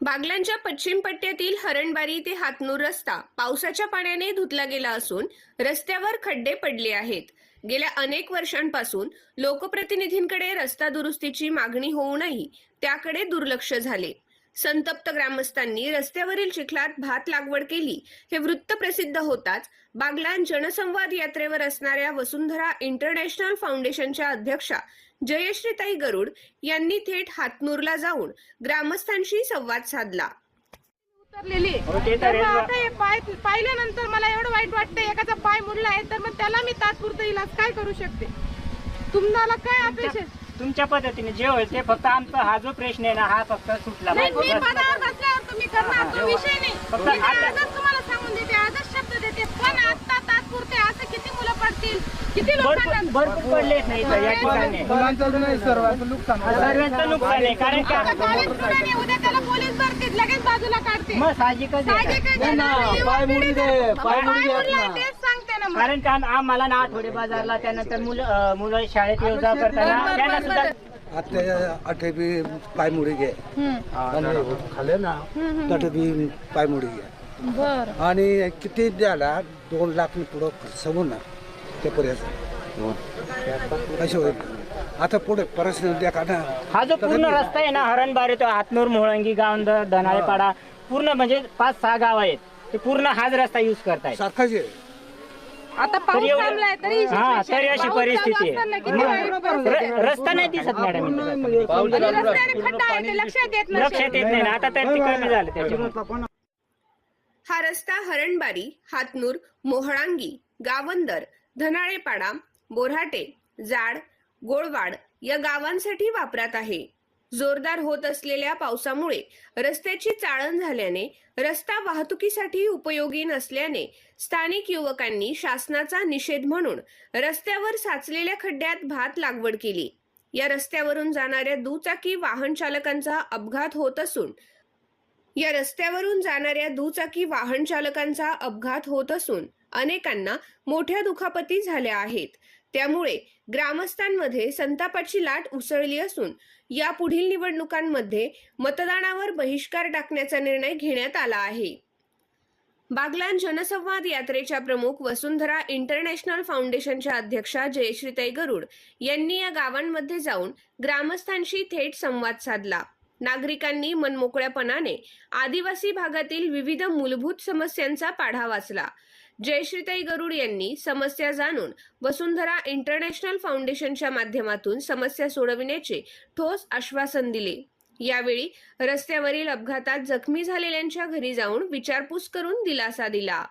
बागलांच्या पश्चिम पट्ट्यातील हरणबारी ते हातनूर रस्ता पावसाच्या पाण्याने धुतला गेला असून रस्त्यावर खड्डे पडले आहेत. गेल्या अनेक वर्षांपासून लोकप्रतिनिधींकडे रस्ता दुरुस्तीची मागणी होऊनही त्याकडे दुर्लक्ष झाले. संतप्त ग्रामस्थांनी रस्त्यावरील चिखलात भात लागवड केली हे वृत्त प्रसिद्ध होताच बागलान जनसंवाद यात्रेवर असणाऱ्या वसुंधरा इंटरनॅशनल फाउंडेशनच्या अध्यक्षा जयश्रीताई गरुड यांनी थेट हातनूरला जाऊन ग्रामस्थांशी संवाद साधला उतरलेली तर मग. आता हे पाय पाहिल्यानंतर मला एवढं वाईट वाटतं एकाचा पाय मुडला आहे तर मग त्याला मी तात्पुरतं इलाज काय करू शकते तुम्हाला काय अपेक्षा? तुमच्या पद्धतीने जे होईल ते फक्त आमचा हा जो प्रश्न आहे ना हा फक्त सुटला नाही मी पाहिजे. पदावर बसल्यावर तुम्ही करणार तो विषय नाही. फक्त मी तर आता- आजच तुम्हाला सांगून देते आजच शब्द देते. पण आता तात्पुरते असं किती मुलं पडतील? किती भरपूर लोकांना भरपूर पडलेच नाही इथं या ठिकाणी. मुलांचं नाही सर्वांचं नुकसान सर्वांचं नुकसान आहे कारण आता का कॉलेज स्टुडंट उद्या त्याला पोलीस भरतील लगेच बाजूला काढते. मग साहजिकच आहे. साहजिकच आहे. ना, नाही, युवा पाय मुडी पिढी दे, पाय मुडी ना. तेच. कारण का आम्हाला ना आठवडे बाजारला त्यानंतर मुलं मुलं शाळेत येऊ जा करताना त्यांना सुद्धा आता अठे बी पायमुडी घे. आणि खाले ना तटे बी पायमुडी घे. बर. आणि किती द्याला? दोन लाख पुढं खर्च होऊन ना ते पर्यंत कसे होईल? आता पुढे द्या का ना हा जो पूर्ण रस्ता आहे ना हरणबारी तो हातनूर मोहळंगी गावंदर धनाळेपाडा पूर्ण म्हणजे पाच सहा गाव आहेत. ते पूर्ण हाच रस्ता युज करतायत. सारखाच आहे. आता पाऊस एवढं- थांबलाय तरी हा तरी अशी पाऊस परिस्थिती चालू असताना आहे किती वाईट मग र- रस्ता नाही दिसत मॅडम इथं. आणि रस्त्याने खड्डा आहे ते लक्षात येत नसेल. लक्षात येत नाही ना आता तर ते कमी झालं त्याच्यामुळे हा रस्ता हरणबारी हातनूर मोहळांगी गावंदर धनाळेपाडा बोऱ्हाटे जाड गोळवाड या गावांसाठी वापरात आहे. जोरदार होत असलेल्या पावसामुळे रस्त्याची चाळण झाल्याने रस्ता वाहतुकीसाठी उपयोगी नसल्याने स्थानिक युवकांनी शासनाचा निषेध म्हणून रस्त्यावर साचलेल्या खड्ड्यात भात लागवड केली. या रस्त्यावरून जाणाऱ्या दुचाकी वाहन चालकांचा अपघात होत असून या रस्त्यावरून जाणाऱ्या दुचाकी वाहन चालकांचा अपघात होत असून अनेकांना मोठ्या दुखापती झाल्या आहेत. त्यामुळे ग्रामस्थांमध्ये संतापाची लाट उसळली असून या पुढील निवडणुकांमध्ये मतदानावर बहिष्कार टाकण्याचा निर्णय घेण्यात आला आहे. बागलान जनसंवाद यात्रेच्या प्रमुख वसुंधरा इंटरनॅशनल फाउंडेशनच्या अध्यक्षा जयश्रीताई गरुड यांनी या गावांमध्ये जाऊन ग्रामस्थांशी थेट संवाद साधला. नागरिकांनी मनमोकळ्यापणाने आदिवासी भागातील विविध मूलभूत समस्यांचा पाढा वाचला. जयश्रीताई गरुड यांनी समस्या जाणून वसुंधरा इंटरनॅशनल फाउंडेशनच्या माध्यमातून समस्या सोडविण्याचे ठोस आश्वासन दिले. यावेळी रस्त्यावरील अपघातात जखमी झालेल्यांच्या घरी जाऊन विचारपूस करून दिलासा दिला.